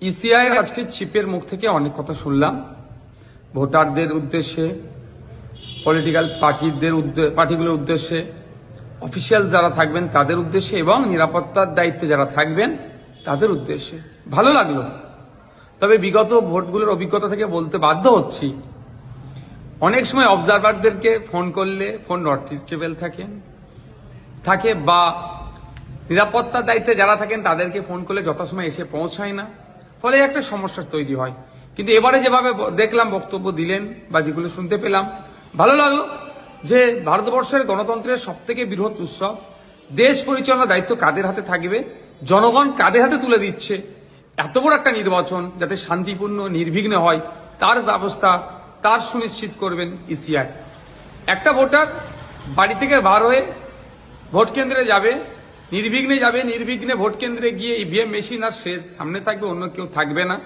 ECI আজকে চিপের মুখ থেকে অনেক কথা শুনলাম। ভোটারদের উদ্দেশ্যে পলিটিক্যাল পার্টিদের পার্টিগুলোর উদ্দেশ্যে অফিসিয়াল যারা থাকবেন তাদের উদ্দেশ্যে এবং নিরাপত্তার দায়িত্বে যারা থাকবেন তাদের উদ্দেশ্যে। ভালো লাগল। তবে বিগত ভোটগুলোর অভিজ্ঞতা থেকে বলতে বাধ্য হচ্ছি। অনেক সময় অবজারভারদেরকে ফোন করলে ফোন নট রিচেবল থাকেন থাকে বা নিরাপত্তার দায়িত্বে যারা থাকেন তাদেরকে ফোন করলে যথাসময় এসে পৌঁছায় না। ফলে একটা সমস্যা তৈরি হয়। কিন্তু এবারে যেভাবে দেখলাম, বক্তব্য দিলেন বা যেগুলো শুনতে পেলাম, ভালো লাগল যে ভারতবর্ষের গণতন্ত্রের সব থেকে বৃহৎ উৎসব, দেশ পরিচালনার দায়িত্ব কাদের হাতে থাকবে, জনগণ কাদের হাতে তুলে দিচ্ছে, এত বড় একটা নির্বাচন যাতে শান্তিপূর্ণ, নির্বিঘ্নে হয়, তার ব্যবস্থা তার সুনিশ্চিত করবেন ইসিআই। একটা ভোটার বাড়ি থেকে বার হয়ে ভোট কেন্দ্রে যাবে নির্বিঘ্নে যাবে, নির্বিঘ্নে ভোট কেন্দ্রে গিয়ে ইভিএম মেশিন আর সে সামনে থাকবে, অন্য কেউ থাকবে না।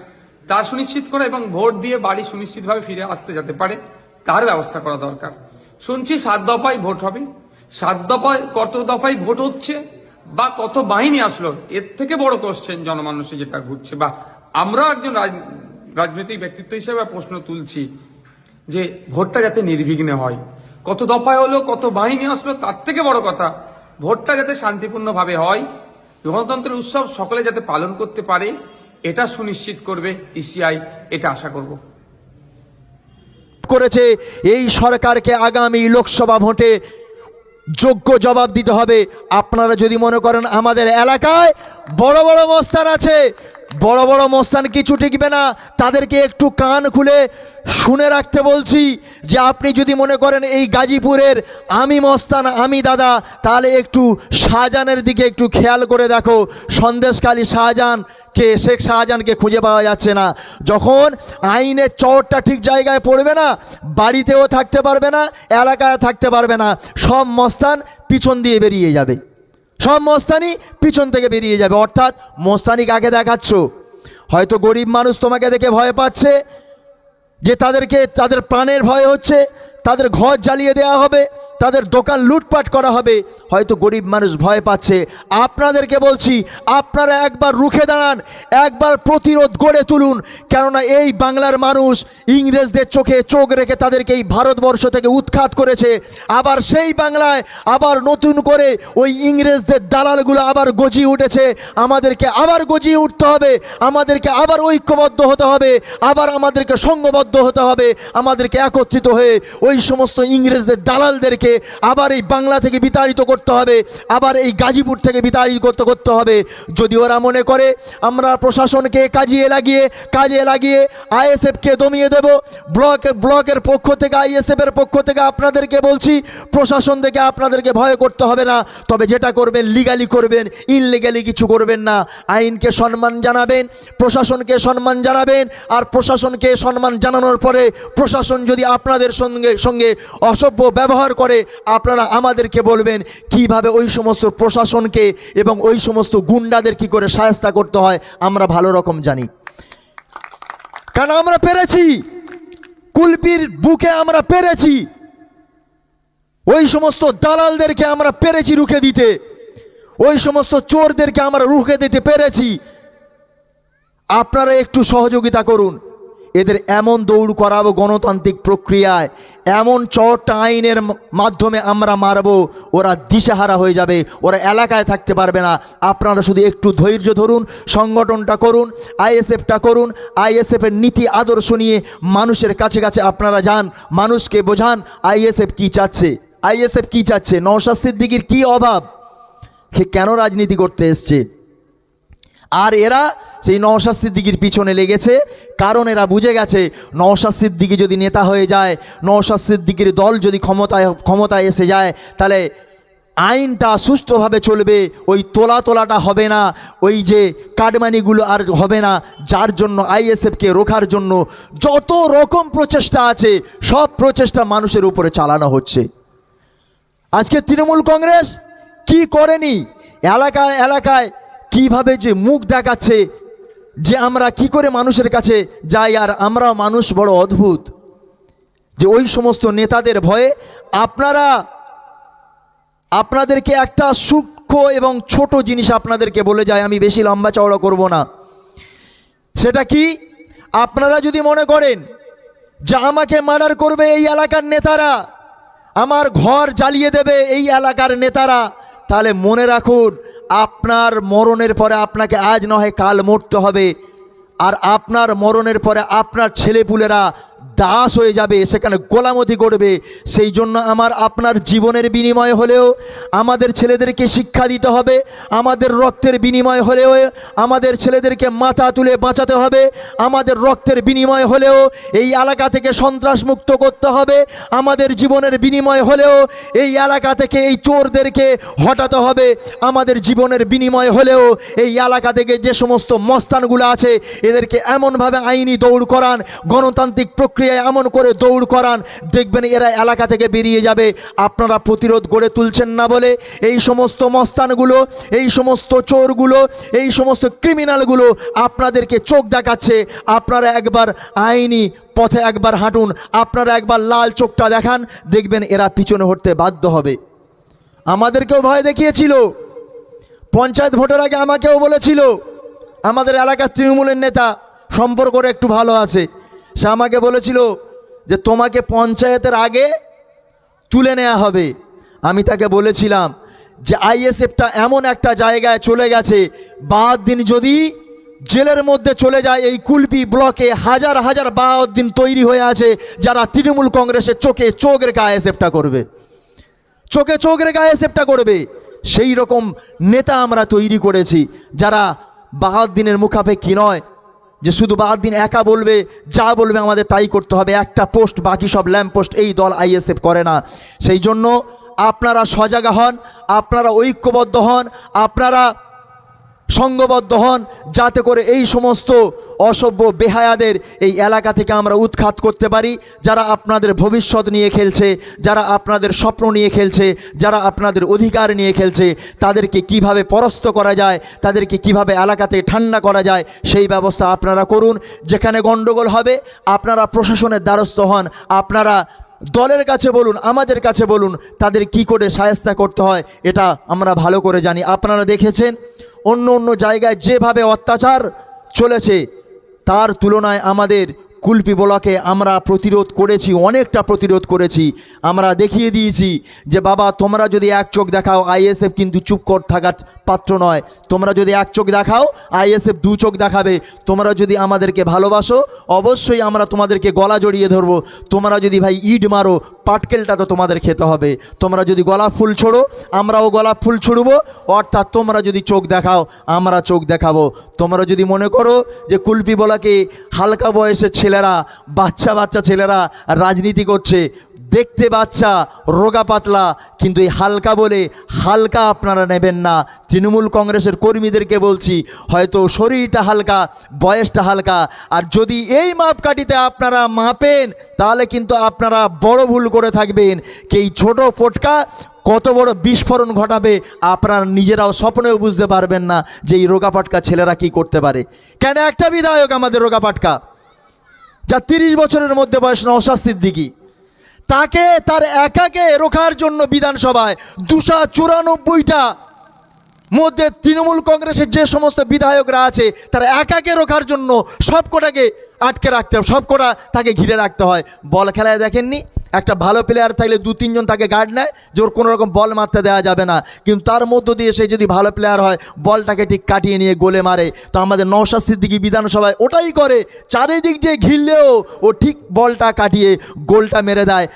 তা সুনিশ্চিত করা এবং ভোট দিয়ে বাড়ি সুনিশ্চিতভাবে ফিরে আসতে যেতে পারে, তার ব্যবস্থা করা দরকার। শুনছি সাত দফায় ভোট হবে। সাত দফায়, কত দফায় ভোট হচ্ছে বা কত বাহিনী আসলো, এর থেকে বড় কোশ্চেন জনমানুষে যেটা ঘুরছে। বা আমরা একজন রাজ- রাজনৈতিক ব্যক্তিত্ব হিসেবে প্রশ্ন তুলছি যে ভোটটা যাতে নির্বিঘ্নে হয়। কত দফায় হলো, কত বাহিনী আসলো, তার থেকে বড় কথা ভোটটা যাতে শান্তিপূর্ণভাবে হয়, গণতন্ত্রের উৎসব সকলে যাতে পালন করতে পারে, এটা সুনিশ্চিত করবে ইসিআই, এটা আশা করব। করেছে এই সরকারকে আগামী লোকসভা ভোটে যোগ্য জবাব দিতে হবে। আপনারা যদি মনে করেন আমাদের এলাকায় বড় বড় মস্তান আছে বড় বড় মস্তান কিছু টিকবে না। তাদেরকে একটু কান খুলে শুনে রাখতে বলছি যে আপনি যদি মনে করেন এই গাজীপুরের আমি মস্তান, আমি দাদা, তাহলে একটু শাহজাহানের দিকে একটু খেয়াল করে দেখো। সন্দেশকালী শাহজাহানকে শেখ শাহজাহানকে খুঁজে পাওয়া যাচ্ছে না। যখন আইনের চরটা ঠিক জায়গায় পড়বে না, বাড়িতেও থাকতে পারবে না, এলাকায় থাকতে পারবে না, সব মস্তান পিছন দিয়ে বেরিয়ে যাবে। সব মস্তানি পিছন থেকে বেরিয়ে যাবে, অর্থাৎ মস্তানি কাকে দেখাচ্ছ? হয়তো গরিব মানুষ তোমাকে দেখে ভয় পাচ্ছে যে তাদেরকে, তাদের প্রাণের ভয় হচ্ছে তাদের ঘর জ্বালিয়ে দেওয়া হবে, তাদের দোকান লুটপাট করা হবে। হয়তো গরিব মানুষ ভয় পাচ্ছে। আপনাদেরকে বলছি, আপনারা একবার রুখে দাঁড়ান, একবার প্রতিরোধ গড়ে তুলুন। কেননা এই বাংলার মানুষ ইংরেজদের চোখে চোখ রেখে তাদেরকে এই ভারতবর্ষ থেকে উৎখাত করেছে। আবার সেই বাংলায় আবার নতুন করে ওই ইংরেজদের দালালগুলো আবার গজিয়ে উঠেছে। আমাদেরকে আবার গজিয়ে উঠতে হবে, আমাদেরকে আবার ঐক্যবদ্ধ হতে হবে, আবার আমাদেরকে সঙ্গবদ্ধ হতে হবে, আমাদেরকে একত্রিত হয়ে ওই সমস্ত ইংরেজদের দালালদেরকে আবার এই বাংলা থেকে বিতাড়িত করতে হবে, আবার এই গাজীপুর থেকে বিতাড়িত করতে করতে হবে। যদি ওরা মনে করে, আমরা প্রশাসনকে কাজিয়ে লাগিয়ে, কাজে লাগিয়ে আইএসএফকে দমিয়ে দেব, ব্লক, ব্লকের পক্ষ থেকে, আইএসএফের পক্ষ থেকে আপনাদেরকে বলছি, প্রশাসন থেকে আপনাদেরকে ভয় করতে হবে না। তবে যেটা করবেন, লিগালি করবেন, ইনলিগালি কিছু করবেন না। আইনকে সম্মান জানাবেন, প্রশাসনকে সম্মান জানাবেন, আর প্রশাসনকে সম্মান জানানোর পরে প্রশাসন যদি আপনাদের সঙ্গে সঙ্গে অসভ্য ব্যবহার করে আপনারা আমাদেরকে বলবেন কীভাবে ওই সমস্ত প্রশাসনকে এবং ওই সমস্ত গুন্ডাদের কি করে সায়স্তা করতে হয়, আমরা ভালো রকম জানি। কারণ আমরা পেরেছি। কুলপির বুকে আমরা পেরেছি। ওই সমস্ত দালালদেরকে আমরা পেরেছি রুখে দিতে। ওই সমস্ত চোরদেরকে আমরা রুখে দিতে পেরেছি। আপনারা একটু সহযোগিতা করুন। এদের এমন দৌড় করাবো গণতান্ত্রিক প্রক্রিয়ায়, এমন চটটা আইনের মাধ্যমে আমরা মারব, ওরা দিশাহারা হয়ে যাবে, ওরা এলাকায় থাকতে পারবে না। আপনারা শুধু একটু ধৈর্য ধরুন, সংগঠনটা করুন, আইএসএফটা করুন, আইএসএফের নীতি আদর্শ নিয়ে মানুষের কাছে কাছে আপনারা যান, মানুষকে বোঝান, আইএসএফ কি চাচ্ছে? আইএসএফ কি চাচ্ছে? নওশাদ সিদ্দিকির কি অভাব? সে কেন রাজনীতি করতে এসছে? আর এরা সেই নওশাদ সিদ্দিকির পিছনে লেগেছে। কারণ এরা বুঝে গেছে, নওশাদ সিদ্দিকি যদি নেতা হয়ে যায়, নওশাদ সিদ্দিকির দল যদি ক্ষমতায় ক্ষমতায় এসে যায়, তাহলে আইনটা সুস্থভাবে চলবে, ওই তোলা তোলাটা হবে না, ওই যে কাটমানিগুলো আর হবে না, যার জন্য আইএসএফকে রোখার জন্য যত রকম প্রচেষ্টা আছে, সব প্রচেষ্টা মানুষের উপরে চালানো হচ্ছে। আজকে তৃণমূল কংগ্রেস কি করেনি? এলাকায় এলাকায় কীভাবে যে মুখ দেখাচ্ছে যে আমরা কি করে মানুষের কাছে যাই আর আমরা মানুষ বড় অদ্ভুত। যে ওই সমস্ত নেতাদের ভয়ে আপনারা, আপনাদেরকে একটা সূক্ষ্ম এবং ছোট জিনিস আপনাদেরকে বলে যায়, আমি বেশি লম্বা চওড়া করব না। সেটা কি? আপনারা যদি মনে করেন যে আমাকে মার্ডার করবে এই এলাকার নেতারা, আমার ঘর জ্বালিয়ে দেবে এই এলাকার নেতারা তাহলে মনে রাখুন, আপনার মরণের পরে আপনাকে আজ নয়, কাল মরতে হবে। আর আপনার মরণের পরে আপনার ছেলেপুলেরা দাস হয়ে যাবে, সেখানে গোলামতি করবে। সেই জন্য আমার আপনার জীবনের বিনিময় হলেও আমাদের ছেলেদেরকে শিক্ষা দিতে হবে, আমাদের রক্তের বিনিময় হলেও আমাদের ছেলেদেরকে মাথা তুলে বাঁচাতে হবে, আমাদের রক্তের বিনিময় হলেও এই এলাকা থেকে সন্ত্রাস মুক্ত করতে হবে, আমাদের জীবনের বিনিময় হলেও এই এলাকা থেকে এই চোরদেরকে হটাতে হবে, আমাদের জীবনের বিনিময় হলেও এই এলাকা থেকে যে সমস্ত মস্তানগুলো আছে, এদেরকে এমনভাবে আইনি দৌড় করান, গণতান্ত্রিক প্রক্রিয়ায় এমন করে দৌড় করান, দেখবেন এরা এলাকা থেকে বেরিয়ে যাবে। আপনারা প্রতিরোধ গড়ে তুলছেন না বলে এই সমস্ত মস্তানগুলো, এই সমস্ত চোরগুলো, এই সমস্ত ক্রিমিনালগুলো আপনাদেরকে চোখ দেখাচ্ছে। আপনারা একবার আইনি পথে একবার হাঁটুন, আপনারা একবার লাল চোখটা দেখান, দেখবেন এরা পিছনে হটতে বাধ্য হবে। আমাদেরকেও ভয় দেখিয়েছিল। পঞ্চায়েত ভোটের আগে আমাকেও বলেছিল, আমাদের এলাকার তৃণমূলের নেতা সম্পর্কটা একটু ভালো আছে। সে আমাকে বলেছিল যে তোমাকে পঞ্চায়েতের আগে তুলে নেওয়া হবে। আমি তাকে বলেছিলাম যে আইএসএফটা এমন একটা জায়গায় চলে গেছে, বাদ দিন যদি জেলের মধ্যে চলে যায় এই কুলপি ব্লকে হাজার হাজার দিন তৈরি হয়ে আছে যারা তৃণমূল কংগ্রেসের চোখে চোখ রেখে আইএসএফটা করবে। চোখে চোখ রেখে আইএসএফটা করবে। সেই রকম নেতা আমরা তৈরি করেছি যারা বাহাদ্দিনের মুখাপেক্ষী নয় যে শুধু বাহাদ্দিন একা বলবে, যা বলবে আমাদের তাই করতে হবে। একটা পোস্ট, বাকি সব ল্যাম্প পোস্ট এই দল আইএসএফ করে না। সেই জন্য আপনারা সজাগা হন, আপনারা ঐক্যবদ্ধ হন, আপনারা সঙ্গবদ্ধ হন যাতে করে এই সমস্ত অসভ্য বেহায়াদের এই এলাকা থেকে আমরা উৎখাত করতে পারি, যারা আপনাদের ভবিষ্যৎ নিয়ে খেলছে, যারা আপনাদের স্বপ্ন নিয়ে খেলছে, যারা আপনাদের অধিকার নিয়ে খেলছে, তাদেরকে কীভাবে পরাস্ত করা যায়, তাদেরকে কীভাবে এলাকাতে ঠান্ডা করা যায়, সেই ব্যবস্থা আপনারা করুন। যেখানে গণ্ডগোল হবে, আপনারা প্রশাসনের দ্বারস্থ হন, আপনারা দলের কাছে বলুন, আমাদের কাছে বলুন, তাদের কি করে সায়স্তা করতে হয়, এটা আমরা ভালো করে জানি। আপনারা দেখেছেন? অন্য অন্য জায়গায় যেভাবে অত্যাচার চলেছে, তার তুলনায় আমাদের কুলপি ব্লকে আমরা প্রতিরোধ করেছি, অনেকটা প্রতিরোধ করেছি। আমরা দেখিয়ে দিয়েছি যে, বাবা, তোমরা যদি এক চোখ দেখাও, আইএসএফ কিন্তু চুপ কর থাকার পাত্র নয়। তোমরা যদি এক চোখ দেখাও, আইএসএফ দু চোখ দেখাবে। তোমরা যদি আমাদেরকে ভালোবাসো, অবশ্যই আমরা তোমাদেরকে গলা জড়িয়ে ধরবো। তোমরা যদি ভাই, ইট মারো পাটকেলটা তো তোমাদের খেতে হবে। তোমরা যদি গোলাপ ফুল ছোড়ো, আমরাও গোলাপ ফুল ছুড়বো। অর্থাৎ তোমরা যদি চোখ দেখাও, আমরা চোখ দেখাবো। তোমরা যদি মনে করো যে কুলপি বলাকে হালকা বয়সের ছেলেরা, বাচ্চা বাচ্চা ছেলেরা রাজনীতি করছে দেখতে বাচ্চা, রোগা পাতলা, কিন্তু এই হালকা বলে হালকা আপনারা নেবেন না। তৃণমূল কংগ্রেসের কর্মীদেরকে বলছি, হয়তো শরীরটা হালকা, বয়সটা হালকা, আর যদি এই মাপকাঠিতে আপনারা মাপেন, তাহলে কিন্তু আপনারা বড় ভুল করে থাকবেন। কি এই ছোটো পটকা কত বড় বিস্ফোরণ ঘটাবে, আপনারা নিজেরাও স্বপ্নেও বুঝতে পারবেন না যে এই রোগাপাটকা ছেলেরা কি করতে পারে। কেন একটা বিধায়ক আমাদের রোগাপাটকা যা তিরিশ বছরের মধ্যে বয়স নওশাদ সিদ্দিকি তাকে তার একাকে রোখার জন্য বিধানসভায় দুশো চুরানব্বইটা মধ্যে তৃণমূল কংগ্রেসের যে সমস্ত বিধায়করা আছে, তারা একাকে রোখার জন্য সব কটাকে আটকে রাখতে হবে সব কটা তাকে ঘিরে রাখতে হয়। বল খেলায় দেখেননি? একটা ভালো প্লেয়ার থাকলে দু, তিনজন তাকে গার্ড নেয়, যে ওর কোনো রকম বল মারতে দেওয়া যাবে না। কিন্তু তার মধ্য দিয়ে সে যদি ভালো প্লেয়ার হয়, বলটাকে ঠিক কাটিয়ে নিয়ে গোলে মারে। তো আমাদের নওশাদ সিদ্দিকি বিধানসভায় ওটাই করে, চারিদিক দিয়ে ঘিরলেও ও ঠিক বলটা কাটিয়ে গোলটা মেরে দেয়।